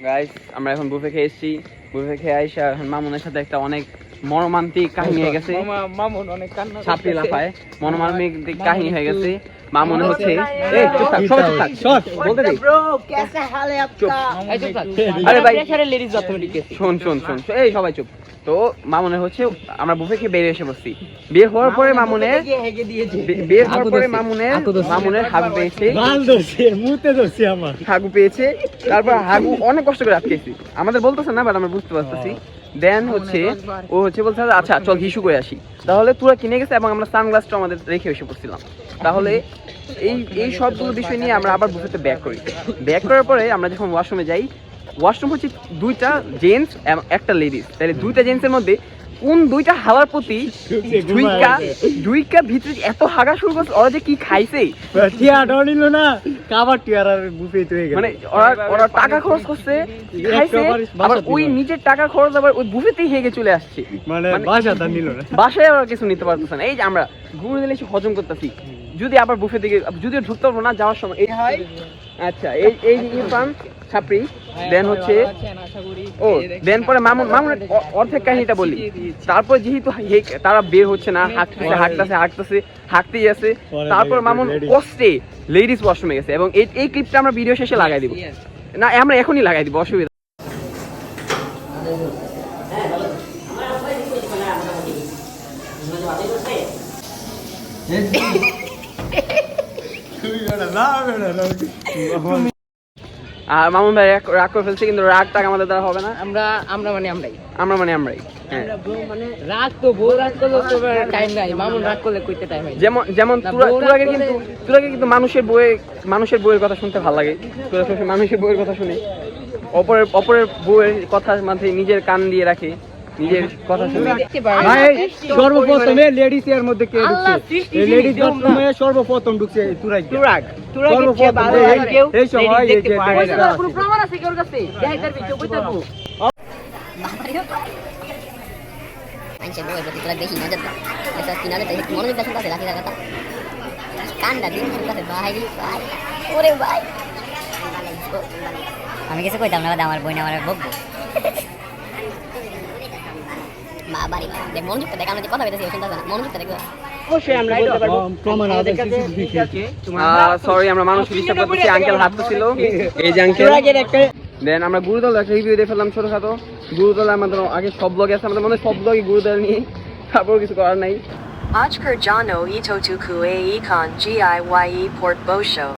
Guys আমরা এখন buffet খেয়ে এসেছি বুফে খেয়ে আইসা এখন মামুনের সাথে একটা অনেক মর্মান্তিক কাহিনী হয়ে গেছে। মামুন অনেক কান্না ছাপড়ি লাফায়। মর্মান্তিক কাহিনী হয়ে গেছে। মামুনে হচ্ছে এই চুপ থাক সবাই চুপ থাক শট বলতে দে। চুপ। থাক আরে ভাই লেডিজ অথরিটি শোন শোন শোন শোন, এই সবাই চুপ। তো মামুনে হচ্ছে আমরা বুফে খেয়ে বেরিয়ে এসে বসছি বিয়ে হওয়ার পরে মামুনে বিয়ে হওয়ার পরে মামুনে মামুনের হাগু পেয়েছে। মুতে ধরছে আমার। হাগু পেয়েছে। তারপর হাগু অনেক কষ্ট করে আটকেছি। আমাদের বলতেছে না বাট আমরা বুঝতে পারতেছি। দেন হচ্ছে ও হচ্ছে বলছে আচ্ছা চল হিসু করে আসি। তাহলে তোরা কিনে গেছে এবং আমরা সানগ্লাসটা আমাদের রেখে এসে পড়ছিলাম। তাহলে এই এই সবগুলো বিষয় নিয়ে আমরা আবার বুফেতে ব্যাক করি। ব্যাক করার পরে আমরা যখন ওয়াশরুমে যাই ওয়াশরুম হচ্ছে দুইটা জেন্টস এবং একটা লেডিস তাহলে দুইটা জেন্টসের মধ্যে কোন দুইটা হাওয়ার প্রতি দুইকা দুইকা ভিতরে এত হাগা শুরু করছে ওরা যে কি খাইছে? না? কাবার টিয়ার আর বুফে তো হয়ে গেল। মানে ওরা ওরা টাকা খরচ করছে খাইছে আবার ওই দিল। নিজের টাকা খরচ আবার ওই বুফেতেই হেগে চলে আসছে। মানে মানে- বাসা তা নিল না। বাসায় ওরা কিছু নিতে পারতেছে না। এই যে আমরা ঘুরে দিলে হজম করতেছি। যদি আবার বুফে থেকে যদিও ঢুকতে পারব না যাওয়ার সময়। এই হয় আচ্ছা এই এই ইরফান ছাপড়ি দেন হচ্ছে ও দেন পরে মামুন মামুন অর্ধেক কাহিনীটা বলি। তারপর যেহেতু তারা বের হচ্ছে না হাঁটতেছে হাঁটতেছে হাঁটতেছে হাঁটতেই আছে। তারপর মামুন। কষ্টে লেডিস ওয়াশরুমে গেছে এবং এই এই ক্লিপটা আমরা ভিডিও শেষে লাগাই দিব। না আমরা এখনই লাগাই দিব অসুবিধা আর মামুন ভাই রাগ করে ফেলছে কিন্তু রাগ আমাদের দ্বারা হবে না। আমরা আমরা মানে আমরাই। আমরা মানে আমরাই হ্যাঁ। রাগ তো বউ রাগ করলে তো টাইম নাই মামুন রাগ করলে কইতে টাইম যেমন যেমন না, তুরা- বউরা তুরাগের কিন্তু তুরাগের কিন্তু মানুষের বইয়ে মানুষের বইয়ের কথা শুনতে ভালো লাগে। তুরা মানুষের বইয়ের কথা শুনে। অপরের অপরের বইয়ের কথা মাঝে নিজের কান দিয়ে রাখে। নিজের কথা শুনে। ভাই সর্বপ্রথমে লেডিস এর মধ্যে কে ঢুকছে? সৃষ্টি এই জিনিস লেডিস বাথরুমে সর্বপ্রথম ঢুকছে তুরাগ। তুরাগ। এই- কেউ এই সময় এই যে পারে। ladies না। রা কোনো আছে। প্রমাণ আছে কেউ কাছে? দেখাই পারবি কেউ কইতে পারব মানুষের বউয়ের প্রতি তোরা বেশি নজর দাও। এটা কি নজর দেয় মনোযোগ দেওয়ার কাছে রাখি কথা কান্দা দিন কাছে ভাই ভাই ওরে ভাই। আমি কিছু কইতাম না আমার বই না আমার বকবো। মা বাড়ি দেখ মনোযোগটা দেখ আমরা যে কথা বলতেছি শুনতে না। মনোযোগটা দেখো। অবশ্যই আমরা এটা পারব। প্রমাণ আছে সরি আমরা মানুষ ডিস্টার্ব করতেছি আঙ্কেল হাত ছিল এই যে আঙ্কেল দেন আমরা গুরুদল একটা রিভিউ দিয়ে ফেললাম ছোটখাটো। গুরুদল আমাদের আগে সব ব্লগে আছে আমাদের মনে হয় সব ব্লগে গুরুদল নিয়ে তারপর কিছু করার নাই। Ajkur Jano Ito Tuku A Econ GIYE Port Bosho.